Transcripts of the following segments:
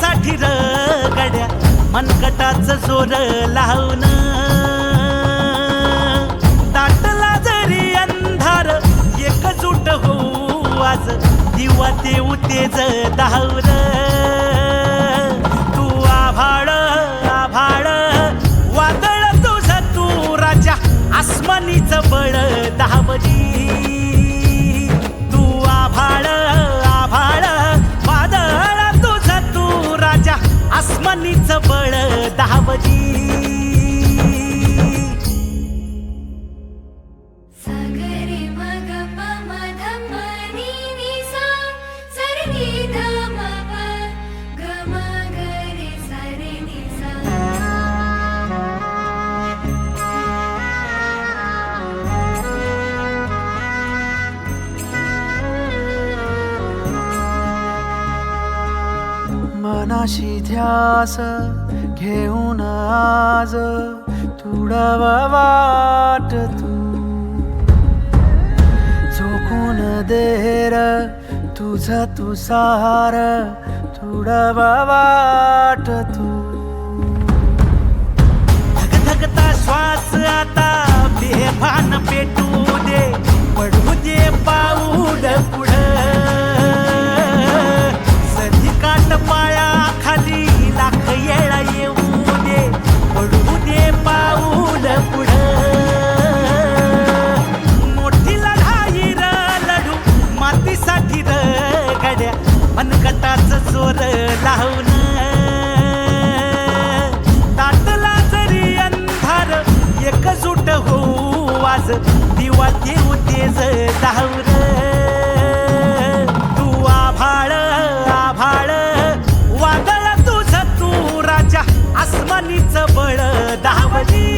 साठी र गड्या मनकटाच जोर लावून दाटला जरी अंधार एकजूट होऊ आज दिवा देऊ तेज धावर तू आभाळ you. मनाशी ध्यास घेऊन आज तुडव वाट तू. झोकून देर तुझ तू सार वाट तू. धगधगता श्वास आता बेभान पेटू दे पडू दे पाऊल पुढे. दोर लावून. ताटला जरी अंधार एकजूट होऊ वाज दिवा देऊ तेज धावर आभाळ आभाळ वादळ तुझ तू राजा आसमानीच बळ धावली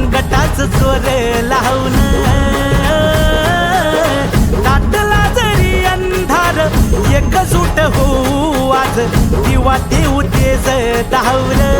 मनगटाच चोर लावून. दाटला जरी अंधार एकजूट होऊ आज किंवा देऊ तेज धावलं